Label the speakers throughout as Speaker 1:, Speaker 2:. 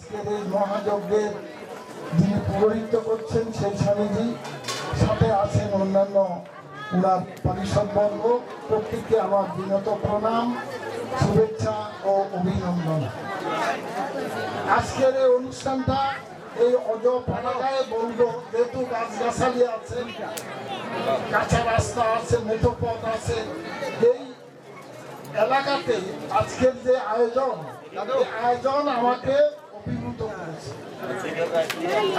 Speaker 1: আজকের এই মহাযজ্ঞের যিনি পুরোহিত করছেন সেই স্বামীজি, সাথে আছেন অন্যান্য উনার পরিষদবর্গ, প্রত্যেককে আমার বিনত প্রণাম, শুভেচ্ছা ও অভিনন্দন। আজকের এই অনুষ্ঠানটা এই অজ পাড়াগায় বলব, যেহেতু গাছগাছালি আছে, কাঁচা রাস্তা আছে, মেঠো পথ আছে, এই এলাকাতে আজকের যে আয়োজন আয়োজন আমাকে করেছে।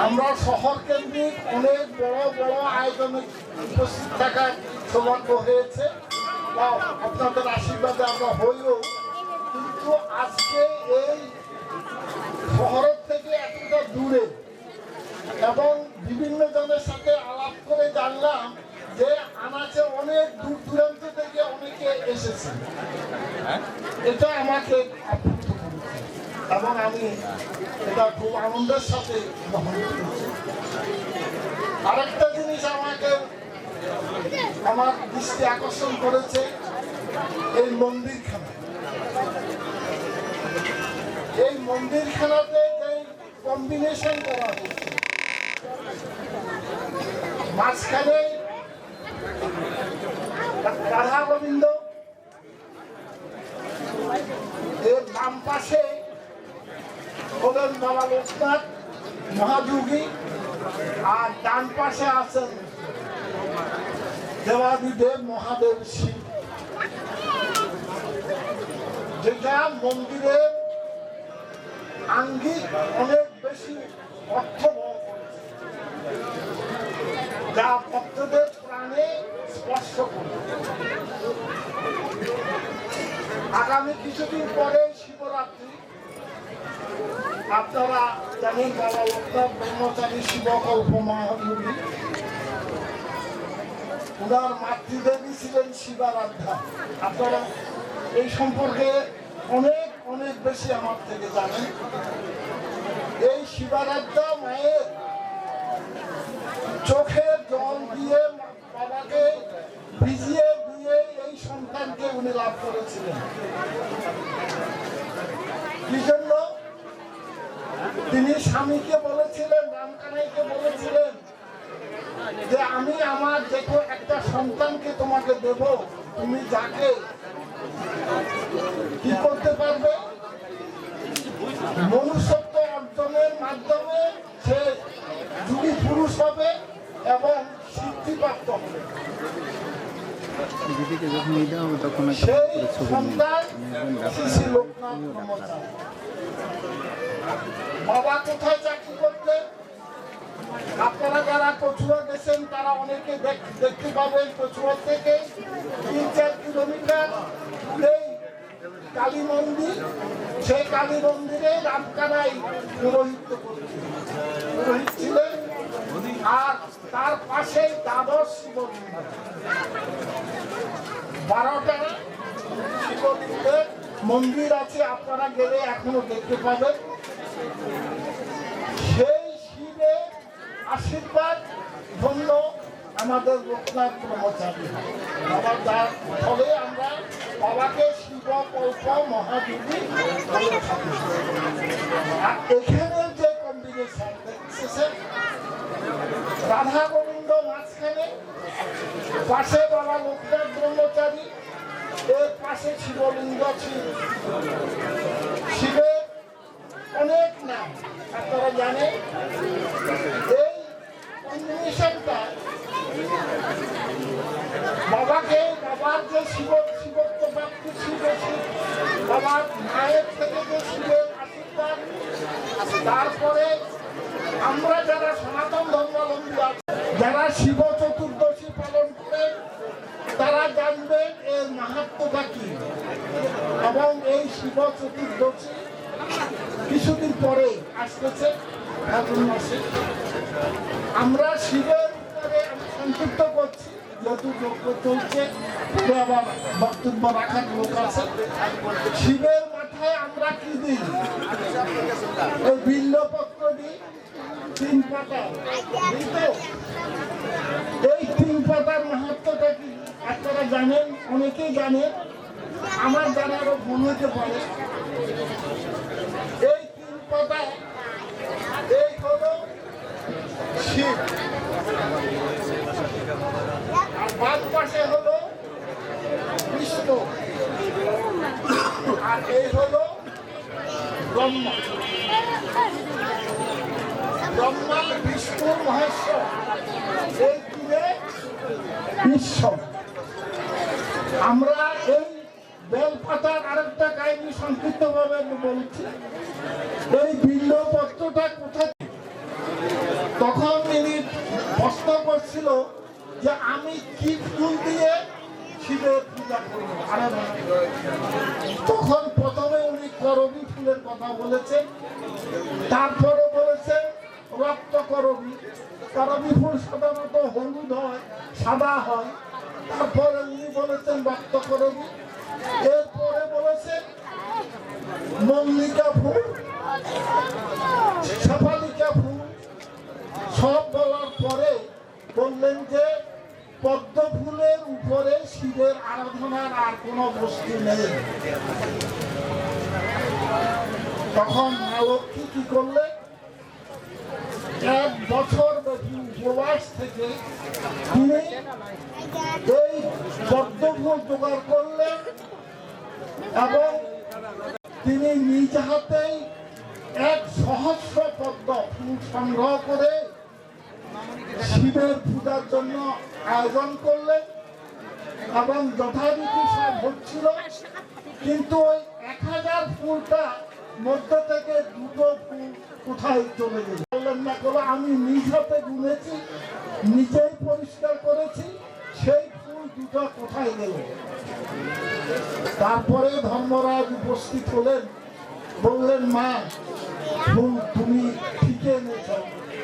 Speaker 1: আমরা শহর কেন্দ্রিক অনেক বড় বড় আয়োজনে উপস্থিত থাকার সৌভাগ্য হয়েছে। বা আপনাদের আশীর্বাদে আমরা হইও। কিন্তু আজকে এই শহরের থেকে এতটা দূরে এবং বিভিন্ন জনের সাথে আলাপ করে জানলাম যে আনাচে অনেক দূর দূরান্ত থেকে অনেকে এসেছে। এটা আমাকে আপ্লুত করেছে। এবং আমি এটা খুব আনন্দের সাথে। গ্রহণ করেছি আরেকটা জিনিস আমাকে, আমার দৃষ্টি আকর্ষণ করেছে এই মন্দিরখানা। এই মন্দিরখানাতে যে কম্বিনেশন করা মাঝখানে রাধা গোবিন্দ, এর বাম পাশে লোকনাথ মহাযোগী, আর ডান পাশে আছেন দেবাদিদেব মহাদেব শিব যেটা আঙ্গিক অনেক বেশি অর্থ যা ভক্তদের প্রাণে স্পর্শ করবে আগামী কিছুদিন পরে শিবরাত্রি। আপনারা জানেন ব্রহ্মচারী শিবকল্প উনার মাতৃদেবী ছিলেন শিবারাধ্যা। আপনারা এই সম্পর্কে অনেক অনেক বেশি আমার থেকে জানেন। এই শিবারাধ্যা মায়ের চোখে জল দিয়ে বাবাকে ভিজিয়ে দিয়ে এই সন্তানকে উনি লাভ করেছিলেন। কি জন্য? তিনি স্বামীকে বলেছিলেন রামকানাইকে বলেছিলেন যে আমি আমার দেখো একটা সন্তানকে তোমাকে দেব তুমি যাকে কি করতে পারবে? মনুষ্যত্ব অর্জনের মাধ্যমে সে যুগী পুরুষ হবে এবং সিদ্ধিপ্রাপ্ত হবে। সেই সন্তান বাবা কোথায় চাকরি করতেন আপনারা যারা কচুয়া গেছেন, তারা অনেকে দেখতে পাবেন কচুয়া থেকে। তিন চার কিলোমিটার দূরেই কালী মন্দির, সেই কালী মন্দিরে রামকানাই পুরোহিত পুরোহিত ছিলেন, আর তার পাশে দ্বাদশ শিবলিঙ্গ বারোটা মন্দির আছে, আপনারা গেলে এখনও দেখতে পাবেন সেই শিবের আশীর্বাদ ধন্য আমাদের লোকনাথ ব্রহ্মচারী বাবার যার ফলে আমরা বাবাকে শিব কল্প মহাদেবী। আর এখানে যে কম্বিনেশন দেখতেছেন, রাধা গোবিন্দ মাঝখানে, পাশে বাবা লোকনাথ ব্রহ্মচারী এর পাশে শিবলিঙ্গ ছিল শিবের অনেক নাম, আপনারা জানেন। এই কম্বিনেশনটা বাবাকে, বাবার যে শিব, শিবত্ব প্রাপ্তি শিব শিব, বাবার মায়ের থেকে যে শিবের আশীর্বাদ, তারপরে আমরা যারা সনাতন ধর্মাবলম্বী যারা শিব চতুর্দশী পালন করে তারা জানবেন এর মাহাত্মটা কি। এবং এই শিব চতুর্দশী কিছুদিন পরে আসতেছে ফাল্গুন মাসে। আমরা শিবের উপরে সংযুক্ত করছি, যেহেতু যজ্ঞ চলছে আবার বক্তব্য রাখার লোক আছে। শিবের মাথায় আমরা কি দিই? ওই বিল্লপত্র দিই, তিন পাতা এই তিন পাতার মাহাত্মটা কি? আপনারা জানেন, অনেকেই জানেন, আমার জানা আরও ভুল হতে পারে। এই তিন পাতা, এই হলো শিব। আর বাদ পাশে হলো বিষ্ণু আর এই হলো ব্রহ্মা। ব্রহ্মা, বিষ্ণু, মহেশ্বর। এই তীরে ঈশ্বর। আমরা এই বেলপাতার আরেকটা কাহিনী সংক্ষিপ্তভাবে বলছি। এই বিল্লপত্রটা কোথায় তখন তিনি প্রশ্ন করছিল যে আমি কি ফুল দিয়ে শিবের পূজা করব? তখন প্রথমে উনি করবি ফুলের কথা বলেছেন, তারপরে বলেছেন রক্ত করবি। করবি ফুল সাধারণত হলুদ হয়, সাদা হয়। তারপরে উনি বলেছেন রক্ত করবি এরপরে বলেছেন মল্লিকা ফুল, শেফালিকা ফুল। সব বলার পরে বললেন যে, পদ্ম ফুলের উপরে শিবের আরাধনার আর কোনো বস্তু নেই। তখন মা কি করলে এক বছর ব্যাপী উপবাস থেকে তিনি এই পদ্ম জোগাড় করলেন এবং তিনি নিজ হাতেই এক সহস্র পদ্ম সংগ্রহ করে শিবের পূজার জন্য আয়োজন করলেন এবং যথারীতি সব হচ্ছিল। কিন্তু ওই এক হাজার ফুলটা মধ্য থেকে দুটো ফুল কোথায় চলে গেল? বললেন না করো আমি নিজ হাতে গুনেছি নিজেই পরিষ্কার করেছি। সেই ফুল দুটো কোথায় গেল? তারপরে ধর্মরাজ উপস্থিত হলেন, বললেন, মা, ফুল তুমি ঠিক এনেছ,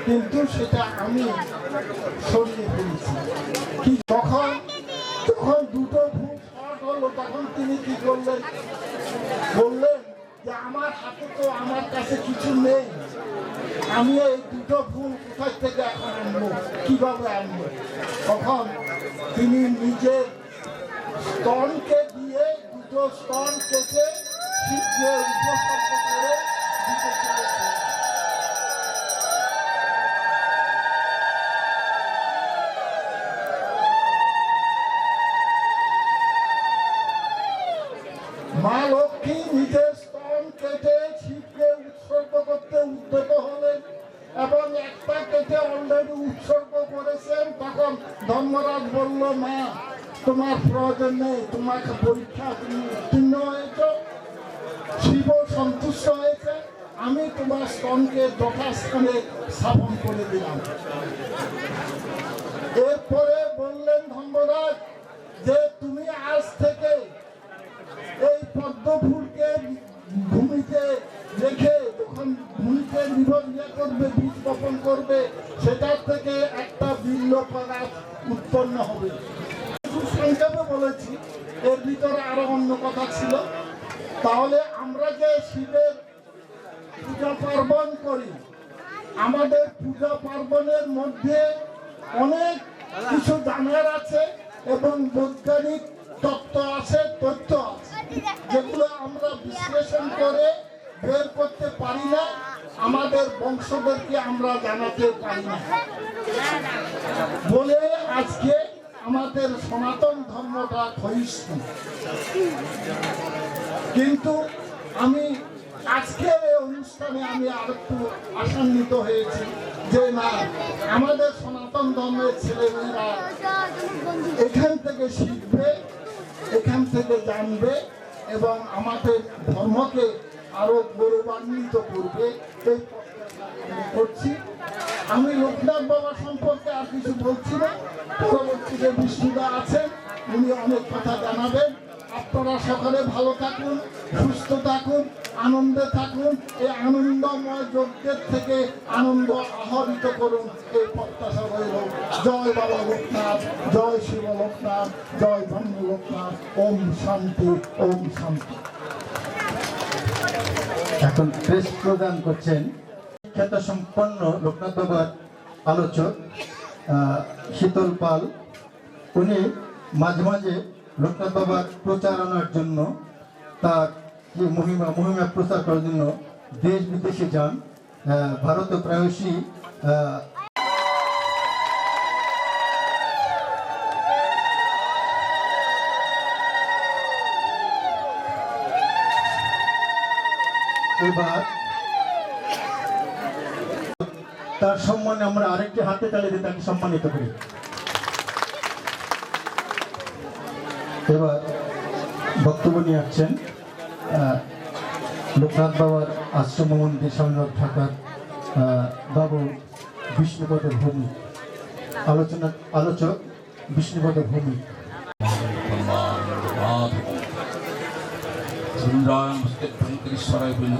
Speaker 1: কিন্তু সেটা আমি সরিয়ে ফেলেছি। কি তখন যখন দুটো ফুল শর্ট হলো, তখন তিনি কি করলেন? বললেন আমার হাতে তো আমার কাছে কিছু নেই। আমি এই দুটো ফুল কোথায় থেকে এখন আনব? কীভাবে আনব? তখন তিনি নিজের স্তনকে দিয়ে দুটো স্তন কেটে শিখিয়ে উপসর্গ করে দিতে চলেছে তোমাকে পরীক্ষা উত্তীর্ণ হয়েছ শিব সন্তুষ্ট হয়েছে। আমি তোমার স্তনকে যথাস্থানে স্থাপন করে দিলাম। এরপরে বললেন ধর্মরাজ, যে তুমি আজ থেকে এই পদ্ম ফুলকে ভূমিতে রেখে যখন ভূমিতে নিবন্ধ করবে, বীজ বপন করবে, সেটার থেকে একটা বিল্ল পদার্থ উৎপন্ন হবে। খুব সংক্ষেপে বলেছি এর ভিতরে আরও অন্য কথা ছিল। তাহলে আমরা যে শিবের পূজা পার্বণ করি, আমাদের পূজা পার্বণের মধ্যে অনেক কিছু জানার আছে এবং বৈজ্ঞানিক তত্ত্ব আছে, তথ্য আছে, যেগুলো আমরা বিশ্লেষণ করে বের করতে পারি না, আমাদের বংশদেরকে আমরা জানাতে পারি না। বলে আজকে আমাদের সনাতন ধর্মটা ক্ষয়িষ্ণু কিন্তু আমি আজকের এই অনুষ্ঠানে আমি আর একটু আশান্বিত হয়েছি যে না, আমাদের সনাতন ধর্মের ছেলেমেয়েরা এখান থেকে শিখবে, এখান থেকে জানবে এবং আমাদের ধর্মকে আরও গৌরবান্বিত করবে। এই করছি। আমি লোকনাথ বাবা সম্পর্কে আর কিছু বলছি না। পরবর্তীতে বিষ্ণুদা আছেন, উনি অনেক কথা জানাবেন। আপনারা সকলে ভালো থাকুন, সুস্থ থাকুন, আনন্দে থাকুন, এই আনন্দময় যজ্ঞের থেকে আনন্দ আহরিত করুন এই প্রত্যাশা রইল। জয় বাবা লোকনাথ, জয় শিব লোকনাথ, জয় ব্রহ্ম লোকনাথ। ওম শান্তি ওম শান্তি।
Speaker 2: এখন প্রেস প্রদান করছেন খ্যাত সম্পন্ন লোকনাথ বাবার আলোচক শীতল পাল। উনি মাঝে মাঝে লোকনাথ বাবার প্রচারণার জন্য তার যে মহিমা মহিমা প্রচার করার জন্য দেশ বিদেশে যান। ভারতে প্রায়শই এবার তার সম্মানে আমরা আরেকটি হাতে তালি দিয়ে তাকে সম্মানিত করি। এবার বক্তব্য নিয়ে আসছেন লোকনাথ বাবার আশ্রম মন্দির ঢাকার আহ, বাবু বিষ্ণুপদ ভূমি। আলোচনা আলোচক বিষ্ণুপদ ভূমি।
Speaker 3: বলল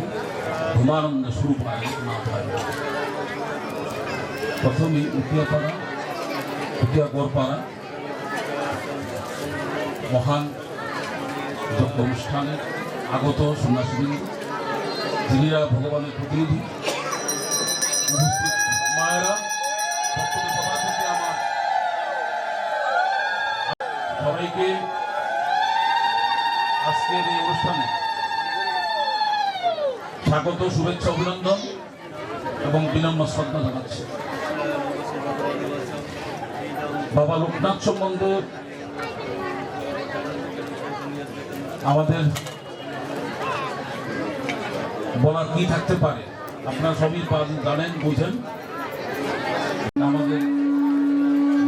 Speaker 3: ধূমানন্দ স্বরূপায় প্রথমে উটিয়াপাড়া উটিয়া গোরপাড়া মহান যজ্ঞ অনুষ্ঠানে আগত সন্ন্যাসীবৃন্দ যিনিরা ভগবানের প্রতিনিধি স্বাগত, শুভেচ্ছা, অভিনন্দন এবং বিনম্র শ্রদ্ধা জানাচ্ছি। বাবা লোকনাথ সম্বন্ধে। আমাদের বলার কি থাকতে পারে? আপনারা সবই জানেন, বুঝেন। আমাদের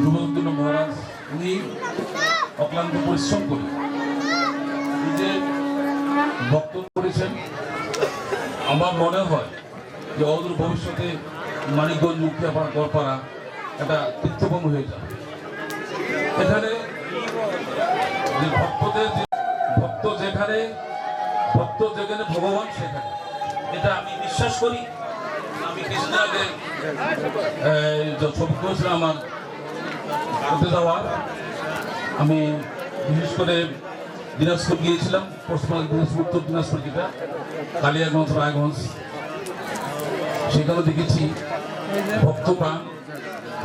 Speaker 3: যুবকদিন মহারাজ, উনি অক্লান্ত পরিশ্রম করে যে বক্তব্য করেছেন। আমার মনে হয় যে অদূর ভবিষ্যতে মানিকগঞ্জ উকিয়াপাড়া গড়পাড়া একটা তীর্থভূমি হয়ে যাবে। এখানে ভক্তদের ভক্ত যেখানে ভক্ত যেখানে, ভগবান সেখানে। এটা আমি বিশ্বাস করি। আমি কিছুদিন আগে ছবি আমার করতে যাওয়ার, আমি বিশেষ করে দিনাজপুর গিয়েছিলাম দিনাজপুর, উত্তর দিনাজপুর যেটা, কালিয়াগঞ্জ, রায়গঞ্জ। সেখানে দেখেছি ভক্তপ্রাণ,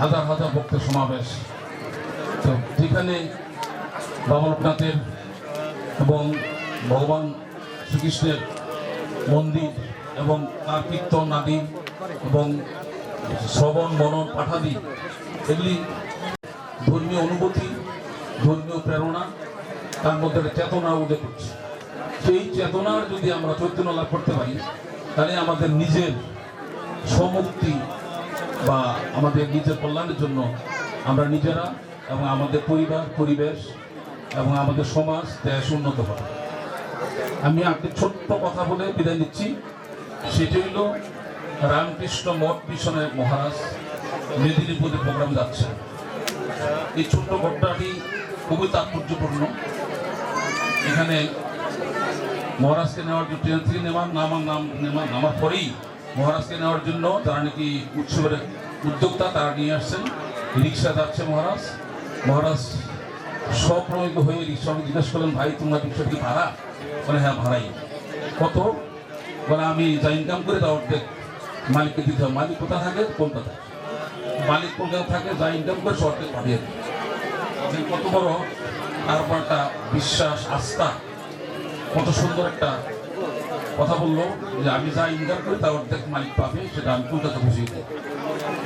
Speaker 3: হাজার হাজার ভক্তের সমাবেশ। তো যেখানে বাবা লোকনাথের এবং ভগবান শ্রীকৃষ্ণের মন্দির এবং তার কীর্তন আদি এবং শ্রবণ, মনন পাঠাদি এগুলি ধর্মীয় অনুভূতি, ধর্মীয় প্রেরণা, তার মধ্যে চেতনা উদয় করছে। সেই চেতনার যদি আমরা চৈতন্য লাভ করতে পারি, তাহলে আমাদের নিজের স্বমুক্তি বা আমাদের নিজের কল্যাণের জন্য আমরা নিজেরা এবং আমাদের পরিবার, পরিবেশ এবং আমাদের সমাজ, দেশ উন্নত হবে আমি একটি ছোট্ট কথা বলে বিদায় নিচ্ছি। সেটি হইল রামকৃষ্ণ মঠ মিশনের মহারাজ মেদিনীপুরে প্রোগ্রাম যাচ্ছে। এই ছোট্ট ঘটনাটি খুবই তাৎপর্যপূর্ণ। এখানে মহারাজকে নেওয়ার জন্য ট্রেন থেকে নেওয়ার, নামার নাম নেওয়ার নামার পরেই মহারাজকে নেওয়ার জন্য তারা নাকি উৎসবের উদ্যোক্তা, তারা নিয়ে আসছেন। রিক্সা যাচ্ছে মহারাজ। মহারাজ, স্বপ্রয়োগ হয়ে রিক্সাকে জিজ্ঞেস করলেন, ভাই, তোমরা রিক্সা কি ভাড়া? বলে হ্যাঁ ভাড়াই। কত? বলে, আমি যা ইনকাম করে তা অর্ধেক। মালিককে দিতে হবে। মালিক কোথায় থাকে? কলকাতায়। মালিক কলকাতা থাকে, যা ইনকাম করে সে অর্ধেক পাঠিয়ে দেয়। কত বড়, তার উপর একটা বিশ্বাস, আস্থা। কত সুন্দর একটা কথা বলল, যে আমি যা ইনকাম করি তার অর্ধেক মালিক পাবে, সেটা আমি কলকাতা বুঝিয়ে দিই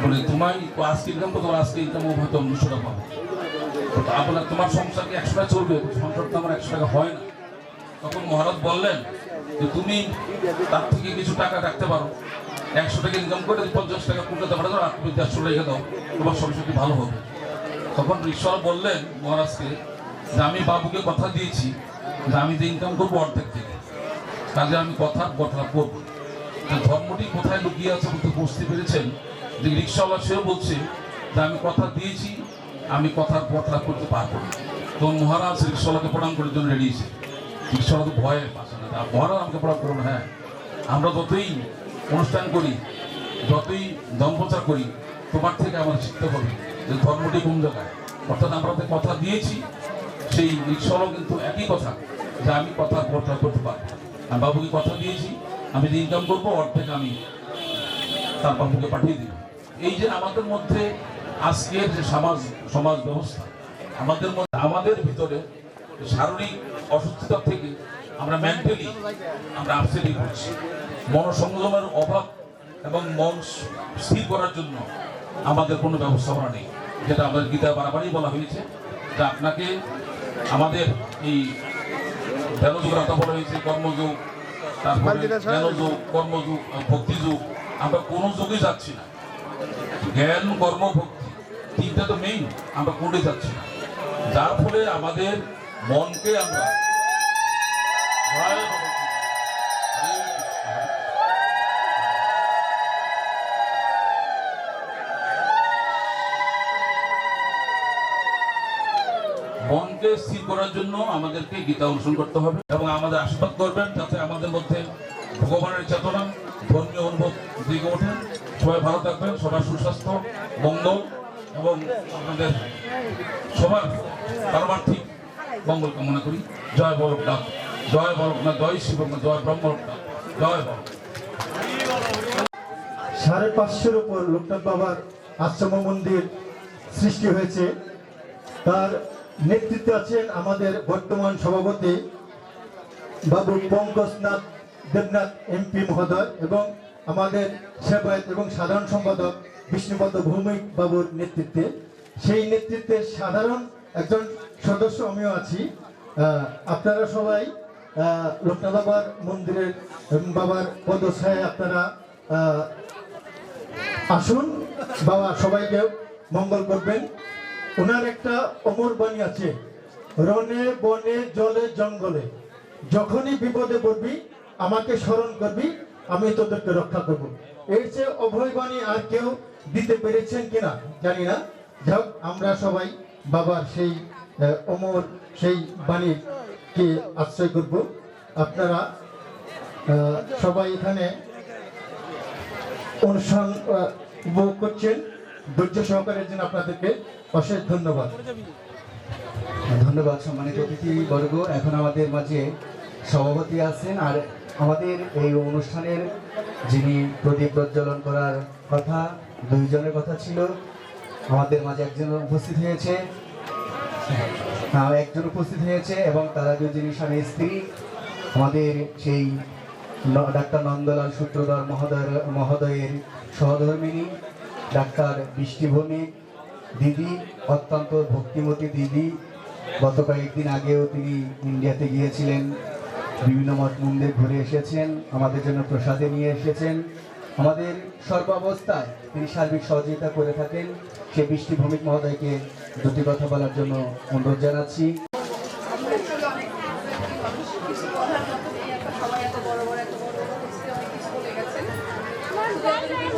Speaker 3: বলে, তোমার আজকে ইনকাম করতো আজকে ইনকাম হয়তো টাকা পাবে। আপনার তোমার সংসার কি একশো চলবে সংসার তো আমার একশো হয় না। তখন মহারাজ বললেন যে তুমি তার থেকে কিছু টাকা রাখতে পারো। একশো টাকা ইনকাম করে পঞ্চাশ টাকা পাঠাতে পারো, আর তুমি দেড়শো রেখে দাও, তোমার সংসারটি ভালো হবে? তখন ঈশ্বর বললেন মহারাজকে যে আমি বাবুকে কথা দিয়েছি, যে আমি যে ইনকাম করব অর্ধেক থেকে। কাজে আমি কথা কথা করব। ধর্মটি কোথায় লুকিয়ে আছে বলতে বুঝতে পেরেছেন? যে রিক্সাওয়ালা সেও বলছে যে আমি কথা দিয়েছি আমি কথার বটলা করতে পারব না। তখন মহারাজ রিক্সাওয়ালাকে প্রণাম করার জন্য রেডিয়েছে রিক্সাওয়ালা তো ভয়ে পাশে না। মহারাজ আমাকে প্রণাম করুন হ্যাঁ। আমরা যতই অনুষ্ঠান করি, যতই ধর্মপ্রচার করি, তোমার থেকে আমাদের শিখতে হবে যে ধর্মটি কোন জায়গায়। অর্থাৎ আমরা যে কথা দিয়েছি, সেই রিক্সাওয়ালাও কিন্তু একই কথা, যে আমি কথা বটলা করতে পারব আমি বাবুকে কথা দিয়েছি, আমি যে ইনকাম করব অর্ধেক আমি তার বাবুকে পাঠিয়ে দিই এই যে আমাদের মধ্যে আজকের যে সমাজ সমাজ ব্যবস্থা। আমাদের মধ্যে আমাদের ভিতরে শারীরিক অসুস্থতা থেকে আমরা মেন্টালি আমরা আপসেটই করছি মনসংযমের অভাব এবং মন স্থির করার জন্য আমাদের কোনো ব্যবস্থাপনা নেই। যেটা আমাদের গীতা বারবারই বলা হয়েছে যে আপনাকে আমাদের এই জ্ঞানযুগ কথা বলা হয়েছে কর্মযুগ তারপরে জ্ঞানযুগ কর্মযুগ ভক্তিযুগ। আমরা কোনো যুগে যাচ্ছি না। জ্ঞান কর্ম ভক্তি তিনটা তো মেইন আমরা করে যাচ্ছি। যার ফলে আমাদের মনকে আমরা। মনকে স্থির করার জন্য আমাদেরকে গীতা অনুসরণ করতে হবে এবং আমাদের আশীর্বাদ করবেন যাতে আমাদের মধ্যে ভগবানের চেতনা, ধর্মীয় অনুভব দিকে ওঠেন সবাই ভালো থাকবেন, সবার সুস্বাস্থ্য, মঙ্গল এবং আপনাদের সবার পারমার্থিক মঙ্গল কামনা করি। জয় বলকনাথ জয় বলকনাথ, জয় শিব জয় ব্রহ্মলোকনাথ জয় বল।
Speaker 2: সাড়ে পাঁচশোর উপর লোকনাথ বাবার আশ্রম মন্দির সৃষ্টি হয়েছে। তার নেতৃত্বে আছেন আমাদের বর্তমান সভাপতি বাবু পঙ্কজনাথ দেবনাথ, এমপি মহোদয় এবং আমাদের সেবায়ত এবং সাধারণ সম্পাদক বিষ্ণুপদ ভৌমিক বাবুর নেতৃত্বে। সেই নেতৃত্বে সাধারণ একজন সদস্য আমিও আছি। আপনারা সবাই আহ, লোকনাথ বাবার মন্দিরের বাবার পদছায় আপনারা আসুন। বাবা সবাইকে মঙ্গল করবেন। ওনার একটা অমর বাণী আছে রনে বনে জলে জঙ্গলে যখনই বিপদে পড়বি আমাকে স্মরণ করবি আমি তোদেরকে রক্ষা করব। এর চেয়ে অভয় বাণী আর কেউ দিতে পেরেছেন কিনা জানি না। যাক আমরা সবাই বাবার সেই অমর সেই বাণীকে আশ্রয় করব। আপনারা সবাই এখানে অনুষ্ঠান উপভোগ করছেন। ধৈর্য সহকারের জন্য আপনাদেরকে অশেষ ধন্যবাদ।
Speaker 4: ধন্যবাদ সম্মানিত অতিথি বর্গ। এখন আমাদের মাঝে সভাপতি আছেন আর আমাদের এই অনুষ্ঠানের যিনি প্রদীপ প্রজ্বলন করার কথা দুইজনের কথা ছিল। আমাদের মাঝে একজন উপস্থিত হয়েছে। হ্যাঁ, একজন উপস্থিত হয়েছে এবং তারা দুজনই স্বামী স্ত্রী আমাদের সেই ডাক্তার নন্দলাল সূত্রধর মহোদয় মহোদয়ের সহধর্মিনী ডাক্তার বৃষ্টিভূমি দিদি অত্যন্ত ভক্তিমতী দিদি। গত কয়েকদিন আগেও তিনি ইন্ডিয়াতে গিয়েছিলেন। বিভিন্ন মঠ মন্দির ঘুরে এসেছেন, আমাদের জন্য প্রসাদে নিয়ে এসেছেন। আমাদের সর্বাবস্থায় তিনি সার্বিক সহযোগিতা করে থাকেন। সে বৃষ্টি ভৌমিক মহোদয়কে দুটি কথা বলার জন্য অনুরোধ জানাচ্ছি
Speaker 5: সবাই এত বড় বড় এত বড় হচ্ছে অনেক কিছু বলে গেছেন শুধু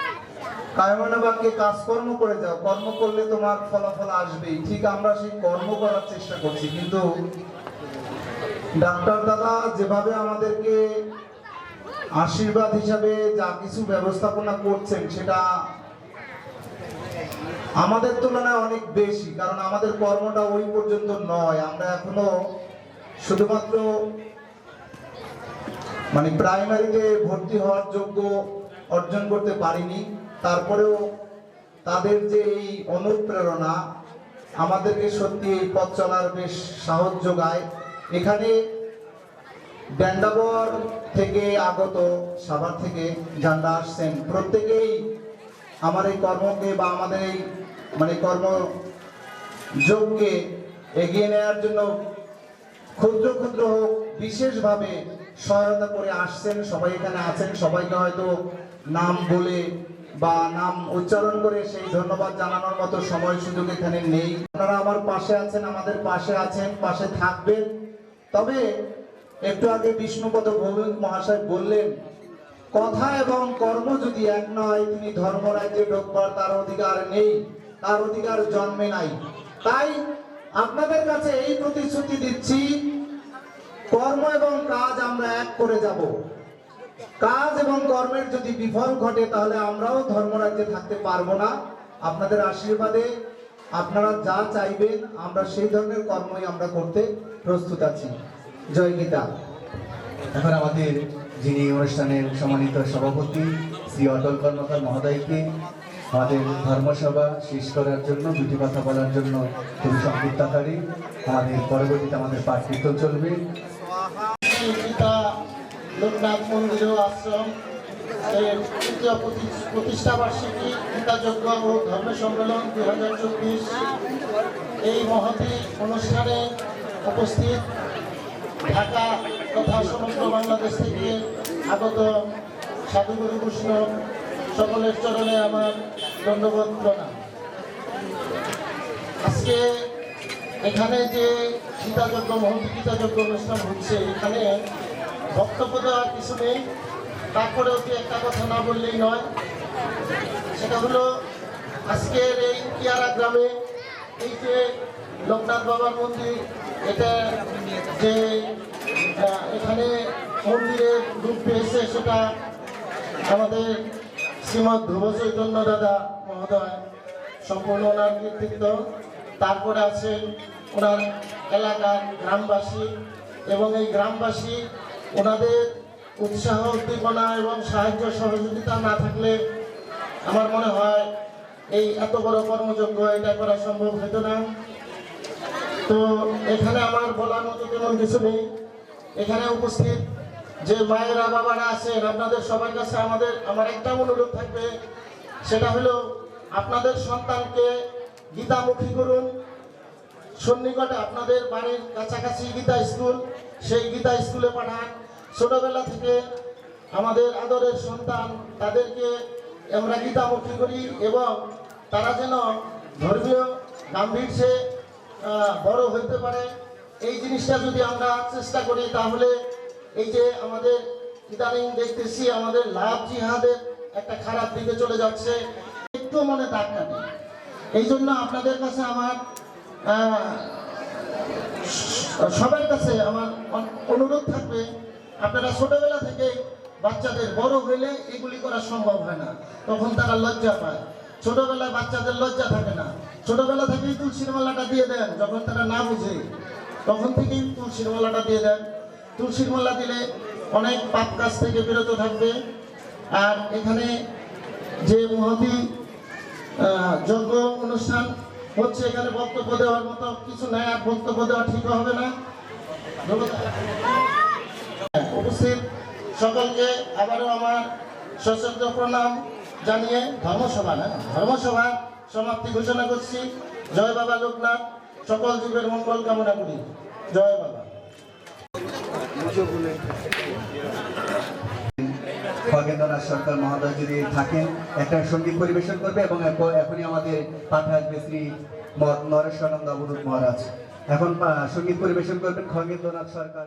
Speaker 6: কায়মনা বাক্যে কাজকর্ম করে যাও, কর্ম করলে তোমার ফলাফল আসবেই। ঠিক আমরা সেই কর্ম করার চেষ্টা করছি, কিন্তু ডাক্তার দাদা যেভাবে আমাদেরকে আশীর্বাদ হিসাবে যা কিছু ব্যবস্থাপনা করছেন, সেটা আমাদের তুলনায় অনেক বেশি, কারণ আমাদের কর্মটা ওই পর্যন্ত নয়। আমরা এখনও শুধুমাত্র মানে প্রাইমারিতে ভর্তি হওয়ার যোগ্য অর্জন করতে পারিনি। তারপরেও তাদের যে এই অনুপ্রেরণা আমাদেরকে সত্যি এই পথ চলার বেশ সাহস যোগায়। এখানে ড্যান্ডাবর থেকে আগত সাভার থেকে যারা আসছেন। প্রত্যেকেই আমার এই কর্মকে বা আমাদের এই মানে কর্ম যোগকে এগিয়ে নেওয়ার জন্য ক্ষুদ্র ক্ষুদ্র হোক, বিশেষভাবে সহায়তা করে আসছেন, সবাই এখানে আছেন, সবাইকে হয়তো নাম বলে বা নাম উচ্চারণ করে সেই ধন্যবাদ জানানোর মতো সময় সুযোগ এখানে নেই। আপনারা আমার পাশে আছেন, আমাদের পাশে আছেন, পাশে থাকবেন। তবে একটু আগে বিষ্ণুপদ ভৌমিক মহাশয় বললেন, কথা এবং কর্ম যদি এক নয়, তিনি ধর্মরাজ্যে ঢোকবার তার অধিকার নেই, তার অধিকার জন্মে নাই। তাই আপনাদের কাছে এই প্রতিশ্রুতি দিচ্ছি, কর্ম এবং কাজ আমরা এক করে যাব। কাজ এবং কর্মের যদি বিফল ঘটে, তাহলে আমরাও ধর্মরাজ্যে থাকতে পারব না। আপনাদের আশীর্বাদে আপনারা যা চাইবেন, আমরা সেই ধরনের কর্মই আমরা করতে প্রস্তুত আছি। জয় গীতা।
Speaker 4: এখন আমাদের যিনি অনুষ্ঠানের সম্মানিত সভাপতি, শ্রী অটল কর্মকার মহোদয়কে আমাদের ধর্মসভা শেষ করার জন্য, দুটি কথা বলার জন্য খুবই সংক্ষিপ্তাকারী আমাদের পরবর্তীতে আমাদের পাঠ চলবে।
Speaker 7: লোকনাথ মন্দির আশ্রম। এর তৃতীয় প্রতি- প্রতিষ্ঠা বার্ষিকী গীতাযজ্ঞ ও ধর্ম সম্মেলন দু হাজার চব্বিশ। এই মহতি অনুষ্ঠানে উপস্থিত ঢাকা তথা সমগ্র বাংলাদেশ থেকে আগত সাধুগুরু বৈষ্ণব সকলের চরণে আমার ধন্যবাদ প্রণাম। আজকে এখানে যে গীতাযজ্ঞ মহন্ত গীতাযজ্ঞ অনুষ্ঠান হচ্ছে, এখানে বক্তব্য দেওয়ার কিছু নেই। তারপরেও কি একটা কথা না বললেই নয়। সেটা হলো, আজকের এই কিয়ারা গ্রামে এই যে লোকনাথ বাবার মন্দির, এটা যে এখানে মন্দিরে রূপ পেয়েছে, সেটা আমাদের শ্রীমৎ ধ্রুব চৈতন্য দাদা মহোদয় সম্পূর্ণ ওনার কৃতিত্ব। তারপরে আছেন ওনার এলাকার গ্রামবাসী এবং এই গ্রামবাসী ওনাদের উৎসাহ, উদ্দীপনা এবং সাহায্য সহযোগিতা না থাকলে আমার মনে হয় এই এত বড় কর্মযজ্ঞ এটা করা সম্ভব হতো না। তো এখানে আমার বলার মতো তেমন কিছু নেই। এখানে উপস্থিত যে মায়েরা, বাবারা আছেন, আপনাদের সবার কাছে আমাদের, আমার একটা অনুরোধ থাকবে, সেটা হলো আপনাদের সন্তানকে গীতামুখী করুন। সন্নিকটে আপনাদের বাড়ির কাছাকাছি গীতা স্কুল, সেই গীতা স্কুলে পাঠান। ছোটবেলা থেকে আমাদের আদরের সন্তান তাদেরকে আমরা গীতামুখী করি এবং তারা যেন ধর্মীয় গাম্ভীর্যে বড় হইতে পারে। এই জিনিসটা যদি আমরা চেষ্টা করি, তাহলে এই যে আমাদের ইদানিং দেখতেছি আমাদের লাভ জিহাদের একটা খারাপ দিকে চলে যাচ্ছে। একটু মনে দাগ কাটে এই জন্য আপনাদের কাছে আমার সবার কাছে আমার অন- অনুরোধ থাকবে আপনারা ছোটবেলা থেকে বাচ্চাদের বড় হইলে এগুলি করা সম্ভব হয় না। তখন তারা লজ্জা পায়। ছোটবেলায় বাচ্চাদের লজ্জা থাকে না। ছোটবেলা থেকেই তুলসীর মালাটা দিয়ে দেন, যখন তারা না বুঝে। তখন থেকেই তুলসীর মালাটা দিয়ে দেন। তুলসীর মালা দিলে অনেক পাপ কাজ থেকে বিরত থাকবে। আর এখানে যে মহতি যজ্ঞ অনুষ্ঠান হচ্ছে, এখানে বক্তব্য দেওয়ার মতো কিছু নাই, আর বক্তব্য দেওয়া ঠিক হবে না। উপস্থিত। সকলকে আবারও আমার সশস্ত্র প্রণাম জানিয়ে ধর্মসভা না, ধর্মসভা সমাপ্তি ঘোষণা করছি। জয় বাবা লোকনাথ, সকল যুগের মঙ্গল কামনা করি। জয় বাবা।
Speaker 4: খগেন্দ্রনাথ সরকার মহোদয় যদি থাকেন, একটা সংগীত পরিবেশন করবে এবং এখনই আমাদের পাঠে শ্রী নরেশানন্দ অবরূপ মহারাজ। এখন সংগীত পরিবেশন করবেন খগেন্দ্রনাথ সরকার